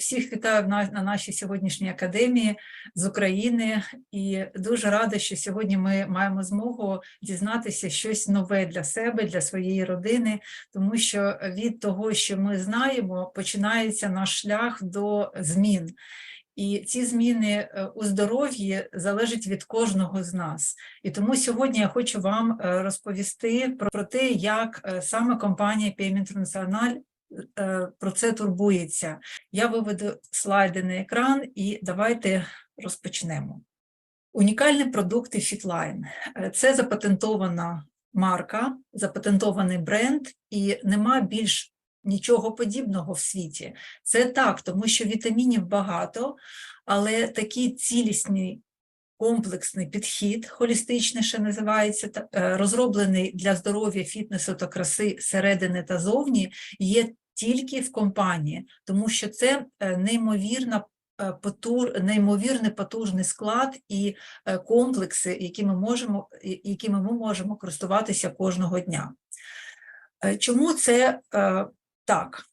всіх вітаю на, на нашій сьогоднішній академії з України і дуже рада, що сьогодні ми маємо змогу дізнатися щось нове для себе, для своєї родини, тому що від того, що ми знаємо, починається наш шлях до змін. І ці зміни е, у здоров'ї залежать від кожного з нас. І тому сьогодні я хочу вам е, розповісти про, те, як е, саме компанія Payment International про це турбується. Я виведу слайди на екран і давайте розпочнемо. Унікальні продукти Fitline. Е, Це запатентована марка, запатентований бренд, і нема більш нічого подібного в світі. Це так, тому що вітамінів багато, але такий цілісний комплексний підхід, холістичний ще називається, е, розроблений для здоров'я, фітнесу та краси середини та зовні, є тільки в компанії, тому що це е, неймовірна е, потур, неймовірний потужний склад і е, комплекси, які ми можемо, якими ми можемо користуватися кожного дня. Чому це так?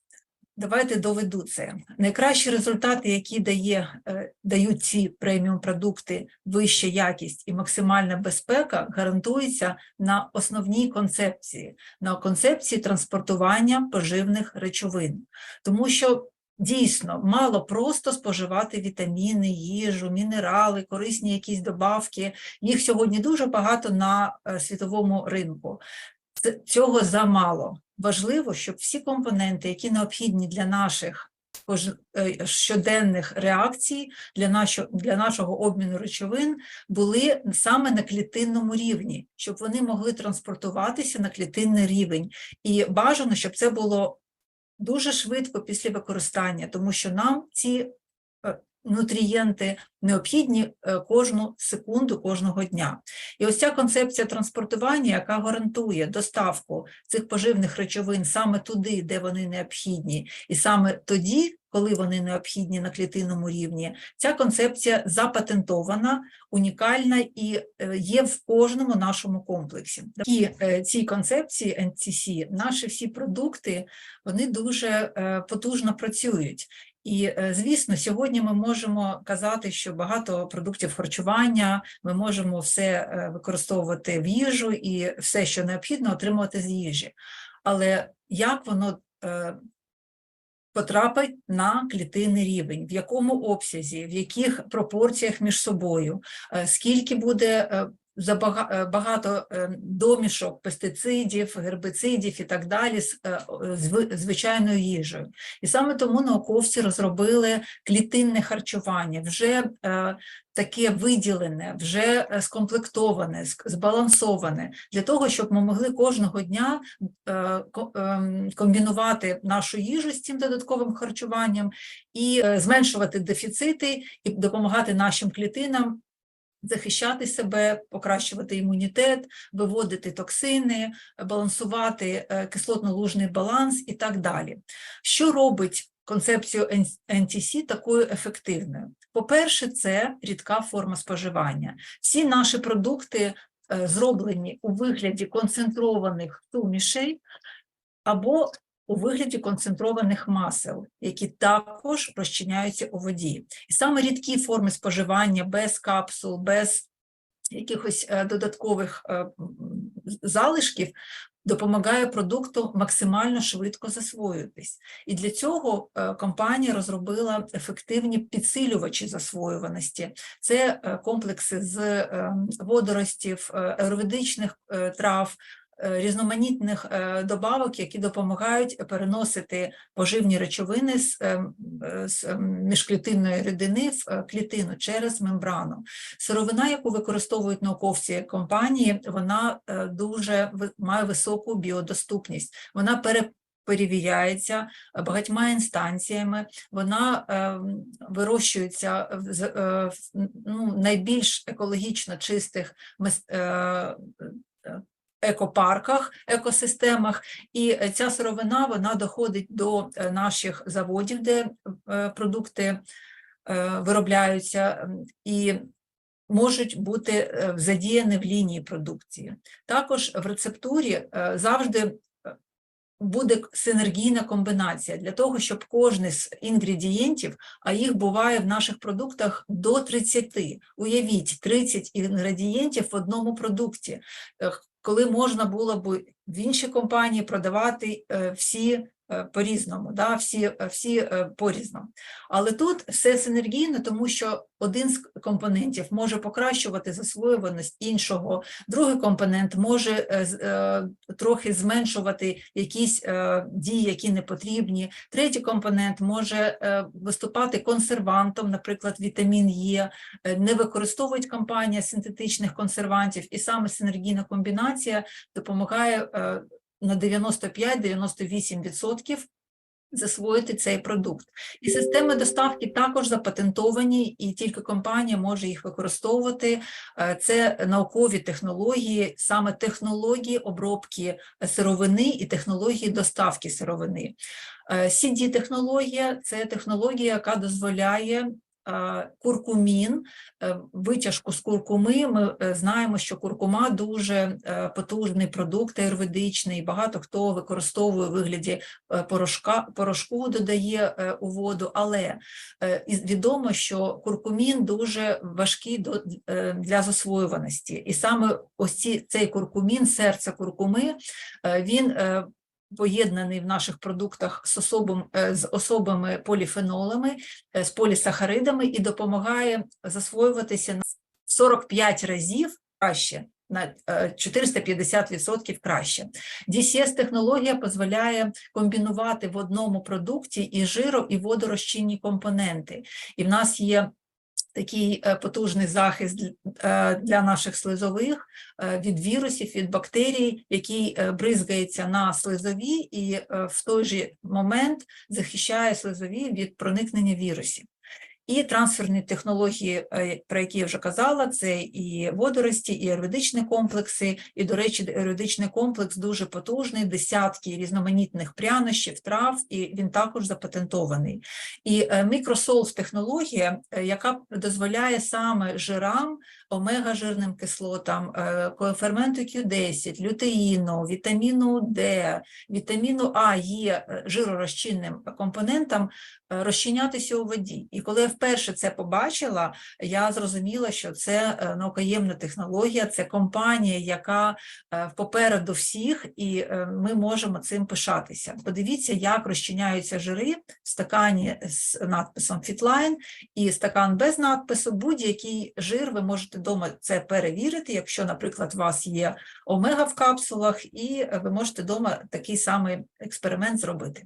Давайте доведу це. Найкращі результати, які дає, е, дають ці преміум продукти, вища якість і максимальна безпека, гарантуються на основній концепції, на концепції транспортування поживних речовин. Тому що дійсно мало просто споживати вітаміни, їжу, мінерали, корисні якісь добавки. Їх сьогодні дуже багато на е, світовому ринку. Цього замало. Важливо, щоб всі компоненти, які необхідні для наших е, щоденних реакцій, для нашого, для нашого обміну речовин, були саме на клітинному рівні, щоб вони могли транспортуватися на клітинний рівень. І бажано, щоб це було дуже швидко після використання, тому що нам ці нутрієнти необхідні е, кожну секунду кожного дня. І ось ця концепція транспортування, яка гарантує доставку цих поживних речовин саме туди, де вони необхідні, і саме тоді, коли вони необхідні на клітинному рівні, ця концепція запатентована, унікальна і е, є в кожному нашому комплексі. Такі е, цій концепції NCC наші всі продукти вони дуже потужно працюють. І, е, звісно, сьогодні ми можемо казати, що багато продуктів харчування ми можемо все е, використовувати в їжу і все, що необхідно, отримувати з їжі. Але як воно е, потрапить на клітинний рівень, в якому обсязі, в яких пропорціях між собою, скільки буде багато е, домішок, пестицидів, гербицидів і так далі з е, звичайною їжею. І саме тому науковці розробили клітинне харчування, вже е, таке виділене, вже е, скомплектоване, збалансоване, для того, щоб ми могли кожного дня е, комбінувати нашу їжу з цим додатковим харчуванням і е, зменшувати дефіцити і допомагати нашим клітинам захищати себе, покращувати імунітет, виводити токсини, балансувати е, кислотно-лужний баланс і так далі. Що робить концепцію NTC такою ефективною? По-перше, це рідка форма споживання. Всі наші продукти е, зроблені у вигляді концентрованих сумішей або у вигляді концентрованих масел, які також розчиняються у воді. І саме рідкі форми споживання без капсул, без якихось е, додаткових е, залишків допомагає продукту максимально швидко засвоюватись. І для цього е, компанія розробила ефективні підсилювачі засвоюваності. Це комплекси з водоростів, аероведичних трав, різноманітних е, добавок, які допомагають переносити поживні речовини з, е, з ем, міжклітинної рідини в е, клітину через мембрану. Сировина, яку використовують науковці компанії, вона е, дуже має високу біодоступність. Вона пере Перевіряється багатьма інстанціями, вона е, вирощується в е, ну, найбільш екологічно чистих е, е, екопарках, екосистемах, і е, ця сировина вона доходить до е, наших заводів, де е, продукти виробляються, і можуть бути задіяні в лінії продукції. Також в рецептурі завжди буде синергійна комбінація для того, щоб кожен з інгредієнтів, а їх буває в наших продуктах до 30. Уявіть, 30 інгредієнтів в одному продукті, коли можна було б в іншій компанії продавати е, всі по-різному, да, всі, е, всі е, порізно. Але тут все синергійно, тому що один з компонентів може покращувати засвоюваність іншого, другий компонент може е, е, трохи зменшувати якісь е, дії, які не потрібні. Третій компонент може е, виступати консервантом, наприклад, вітамін Е. Е, Не використовують компанія синтетичних консервантів, і саме синергійна комбінація допомагає е, на 95-98% засвоїти цей продукт. І системи доставки також запатентовані, і тільки компанія може їх використовувати. Е, Це наукові технології, саме технології обробки сировини і технології доставки сировини. CD-технологія – це технологія, яка дозволяє е, куркумін, е, витяжку з куркуми. Ми е, знаємо, що куркума дуже е, потужний продукт аюрведичний. Багато хто використовує у вигляді порошка, порошку додає у воду, але відомо, що куркумін дуже важкий для засвоюваності. І саме ось цей куркумін, серце куркуми, він поєднаний в наших продуктах з, особом, е, з особами поліфенолами, е, з полісахаридами і допомагає засвоюватися на 45 разів краще, на е, 450% краще. DCS-технологія дозволяє комбінувати в одному продукті і жиро, і водорозчинні компоненти. І в нас є такий е, потужний захист е, для наших слизових е, від вірусів, від бактерій, який бризгається на слизові і в той же момент захищає слизові від проникнення вірусів. І трансферні технології, е, про які я вже казала, це і водорості, і аеробичні комплекси. І, до речі, аеробичний комплекс дуже потужний, десятки різноманітних прянощів, трав, і він також запатентований. І е, мікросолз технологія, е, яка дозволяє саме жирам, омега-жирним кислотам, коеферменту Q10, лютеїну, вітаміну D, вітаміну А є жиророзчинним компонентам е, розчинятися у воді. І коли я вперше це побачила, я зрозуміла, що це е, наукоємна технологія, це компанія, яка е, попереду всіх, і е, ми можемо цим пишатися. Подивіться, як розчиняються жири в стакані з надписом Fitline і стакан без надпису. Будь-який жир ви можете вдома це перевірити, якщо, наприклад, у вас є омега в капсулах, і е, ви можете вдома такий самий експеримент зробити.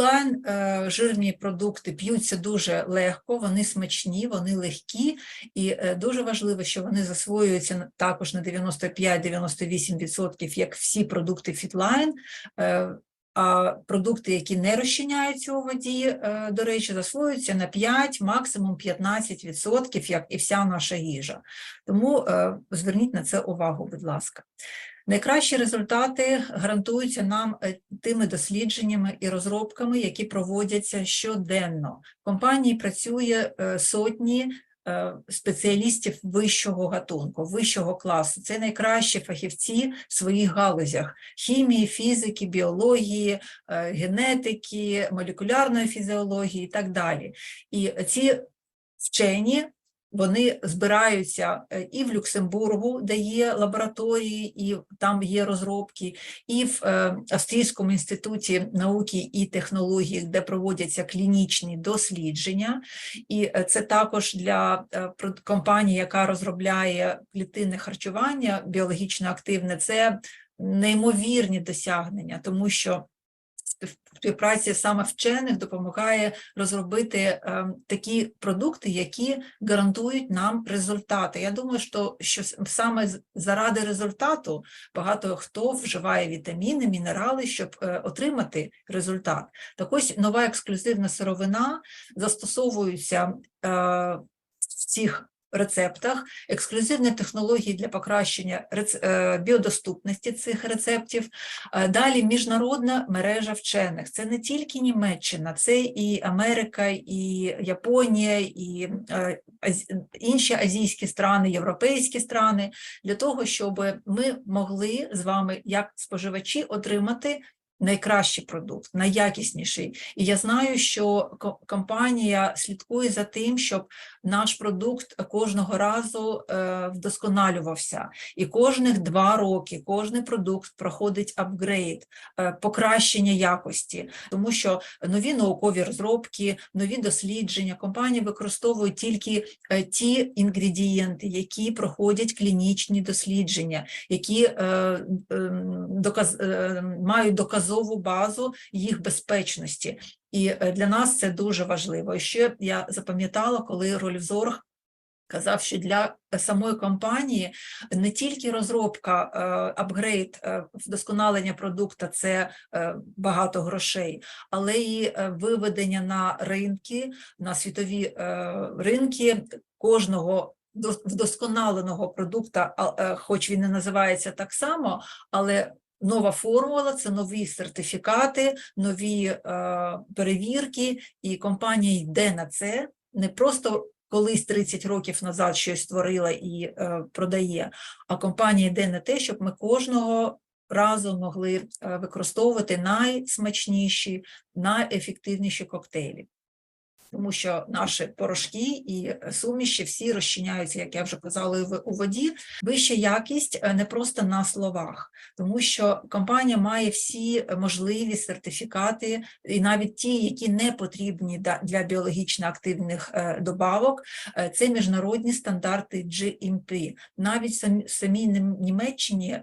Фітлайн, е, жирні продукти п'ються дуже легко, вони смачні, вони легкі, і е, дуже важливо, що вони засвоюються також на 95-98%, як всі продукти Фітлайн. Е, А продукти, які не розчиняються у воді, до речі, засвоюються на 5, максимум 15%, як і вся наша їжа. Тому зверніть на це увагу, будь ласка. Найкращі результати гарантуються нам е, тими дослідженнями і розробками, які проводяться щоденно. В компанії працює е, сотні е, спеціалістів вищого гатунку, вищого класу. Це найкращі фахівці в своїх галузях: хімії, фізики, біології, генетики, молекулярної фізіології і так далі. І ці вчені вони збираються е, і в Люксембургу, де є лабораторії, і там є розробки, і в е, Австрійському інституті науки і технологій, де проводяться клінічні дослідження. І е, це також для компанії, яка розробляє клітинне харчування біологічно активне, це неймовірні досягнення, тому що спів- співпраця саме вчених допомагає розробити е, такі продукти, які гарантують нам результати. Я думаю, що, що саме заради результату багато хто вживає вітаміни, мінерали, щоб е, отримати результат. Так ось нова ексклюзивна сировина застосовується е, в цих рецептах, ексклюзивні технології для покращення е, біодоступності цих рецептів. Е, Далі міжнародна мережа вчених. Це не тільки Німеччина, це і Америка, і Японія, і е, інші азійські страни, європейські страни, для того, щоб ми могли з вами, як споживачі, отримати найкращий продукт, найякісніший. І я знаю, що компанія слідкує за тим, щоб наш продукт кожного разу е, вдосконалювався. І кожних два роки кожний продукт проходить апгрейд, е, покращення якості, тому що нові наукові розробки, нові дослідження компанії використовують тільки е, ті інгредієнти, які проходять клінічні дослідження, які ем, доказ, мають доказову базу їх безпечності. І е, для нас це дуже важливо. І ще я запам'ятала, коли Рольф Зорг казав, що для самої компанії не тільки розробка, е, апгрейд, е, вдосконалення продукту – це е, багато грошей, але і е, виведення на ринки, на світові е, ринки кожного до- вдосконаленого продукта, е, хоч він і називається так само, але нова формула це нові сертифікати, нові е, перевірки, і компанія йде на це не просто. Колись 30 років назад щось створила і е, продає, а компанія йде на те, щоб ми кожного разу могли е, використовувати найсмачніші, найефективніші коктейлі тому що наші порошки і суміші всі розчиняються, як я вже казала, у воді. Вища якість е, не просто на словах, тому що компанія має всі можливі сертифікати, і навіть ті, які не потрібні для біологічно активних е, добавок, е, це міжнародні стандарти GMP. Навіть в самій Німеччині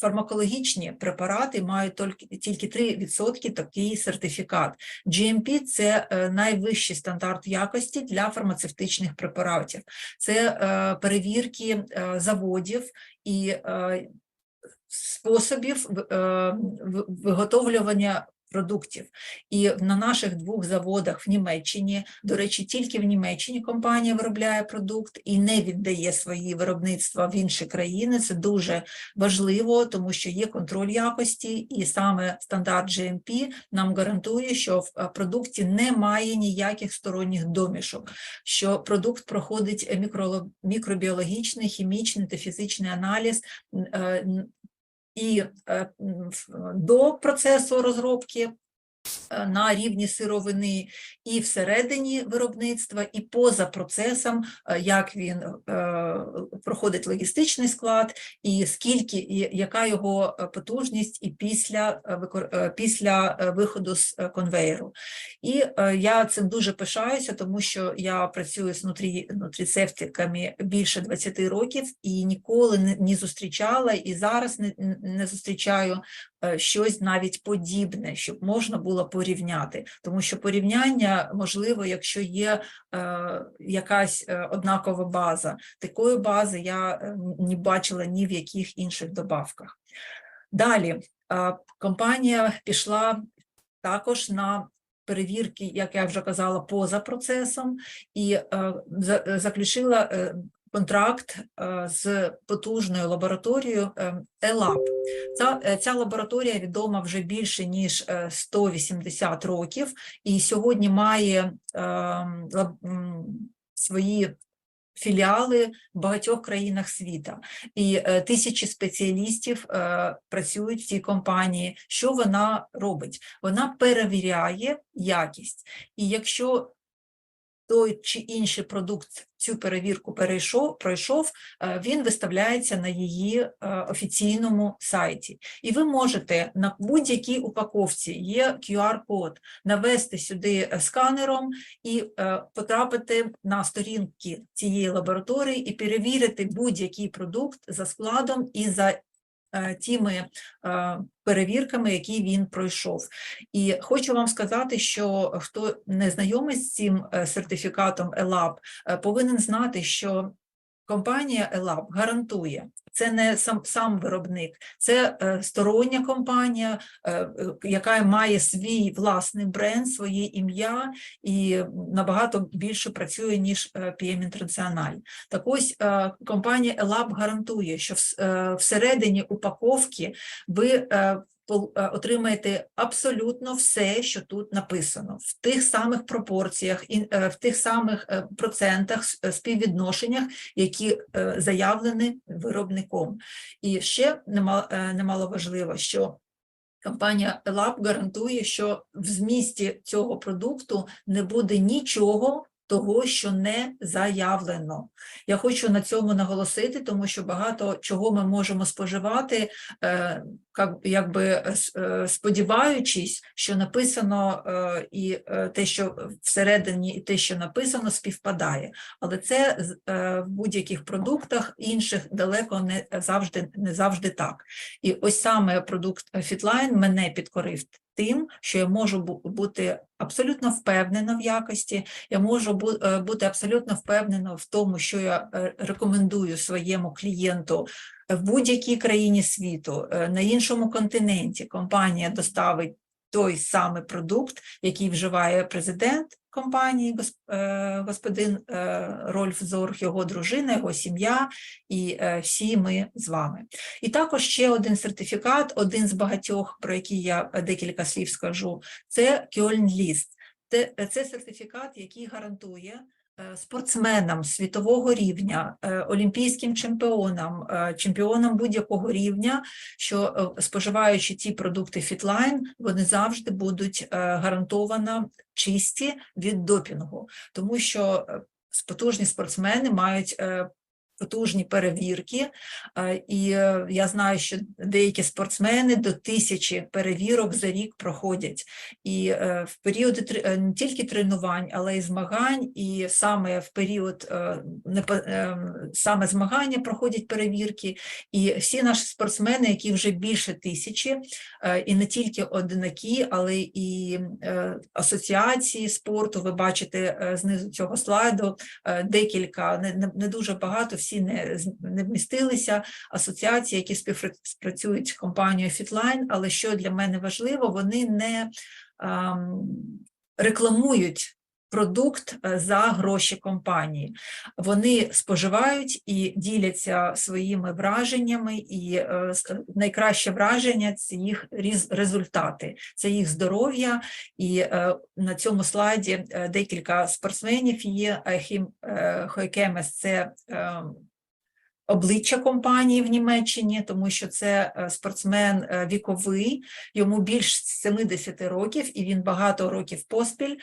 фармакологічні препарати мають тільки, тільки 3% такий сертифікат. GMP – це е, найвищий стандарт якості для фармацевтичних препаратів. Це е, перевірки е, заводів і способів виготовлювання продуктів. І на наших двох заводах в Німеччині, до речі, тільки в Німеччині компанія виробляє продукт і не віддає свої виробництва в інші країни. Це дуже важливо, тому що є контроль якості, і саме стандарт GMP нам гарантує, що в е, продукті немає ніяких сторонніх домішок, що продукт проходить мікро, мікробіологічний, хімічний та фізичний аналіз. І е, до процесу розробки на рівні сировини, і всередині виробництва, і поза процесом, е, як він е, проходить логістичний склад, і скільки, і яка його е, потужність і після, е, е, після е, виходу з е, конвейеру. І е, я цим дуже пишаюся, тому що я працюю з нутрі, нутрицептиками більше 20 років і ніколи не, зустрічала, і зараз не, не зустрічаю е, щось навіть подібне, щоб можна було порівняти. Тому що порівняння можливо, якщо є е, якась е, однакова база. Такої бази я е, не бачила ні в яких інших добавках. Далі е, компанія пішла також на перевірки, як я вже казала, поза процесом, і е, за- е, заключила е, контракт е, з потужною лабораторією е, ELAB. Ця, е, ця лабораторія відома вже більше ніж е, 180 років, і сьогодні має свої філіали в багатьох країнах світа. І тисячі спеціалістів працюють в цій компанії. Що вона робить? Вона перевіряє якість. І якщо той чи інший продукт цю перевірку перейшов, пройшов, е, він виставляється на її е, офіційному сайті. І ви можете на будь-якій упаковці є QR-код, навести сюди е, сканером і потрапити на сторінки цієї лабораторії і перевірити будь-який продукт за складом і за тими е, перевірками, які він пройшов. І хочу вам сказати, що хто не знайомий з цим е, сертифікатом ELAB, е, повинен знати, що компанія ELAB гарантує, це не сам, сам виробник, це е, стороння компанія, е, е, яка має свій власний бренд, своє ім'я і набагато більше працює, ніж е, PM International. Так ось е, компанія ELAB гарантує, що вс- е, всередині упаковки ви е, отримаєте абсолютно все, що тут написано, в тих самих пропорціях, і, е, в тих самих е, процентах, е, співвідношеннях, які е, заявлені виробником. І ще нема- е, немало важливо, що компанія ELAB гарантує, що в змісті цього продукту не буде нічого того, що не заявлено. Я хочу на цьому наголосити, тому що багато чого ми можемо споживати, е, якби е, сподіваючись, що написано е, і те, що всередині, і те, що написано, співпадає. Але це в будь-яких продуктах інших далеко не завжди не завжди так. І ось саме продукт Fitline мене підкорив тим, що я можу бу- бути абсолютно впевнена в якості, я можу е, бути абсолютно впевнена в тому, що я е, рекомендую своєму клієнту в будь-якій країні світу, е, на іншому континенті. Компанія доставить той самий продукт, який вживає президент компанії, е, господин е, Рольф Зорг, його дружина, його сім'я і е, всі ми з вами. І також ще один сертифікат, один з багатьох, про який я декілька слів скажу, це Кьольн Ліст. Це, сертифікат, який гарантує спортсменам світового рівня, е, олімпійським чемпіонам, е, чемпіонам будь-якого рівня, що е, споживаючи ті продукти Fitline, вони завжди будуть е, гарантовано чисті від допінгу, тому що е, потужні спортсмени мають е, потужні перевірки, е, і е, я знаю, що деякі спортсмени до тисячі перевірок за рік проходять. І е, в періоди не тільки тренувань, але й змагань, і саме в період саме змагання проходять перевірки. І всі наші спортсмени, які вже більше тисячі, і не тільки одинакі, але і асоціації спорту. Ви бачите знизу цього слайду декілька, не дуже багато, всі не, не вмістилися. Асоціації, які співпрацюють з компанією Fitline, але що для мене важливо, вони не ем, рекламують. Продукт е, за гроші компанії. Вони споживають і діляться своїми враженнями, і е, найкраще враження це їх результати, це їх здоров'я. І е, на цьому слайді декілька спортсменів є. Хойкемес це е, обличчя компанії в Німеччині, тому що це е, спортсмен е, віковий, йому більш 70 років, і він багато років поспіль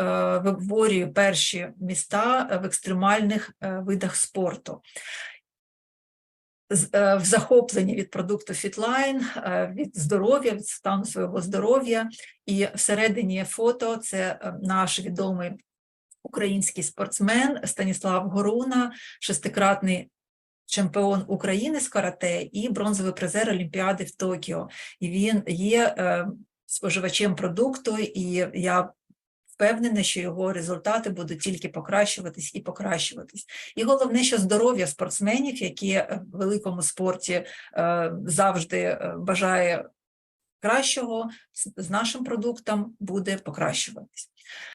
е, виборює перші міста в екстремальних видах спорту. В захопленні від продукту е, від здоров'я, від стану свого здоров'я, і всередині фото це наш відомий український спортсмен Станіслав Горуна, шестикратний чемпіон України з карате і бронзовий призер Олімпіади в Токіо. І він є е, споживачем продукту, і я впевнена, що його результати будуть тільки покращуватись і покращуватись. І головне, що здоров'я спортсменів, які е, в великому спорті е, завжди е, бажає кращого, з- з нашим продуктом буде покращуватись.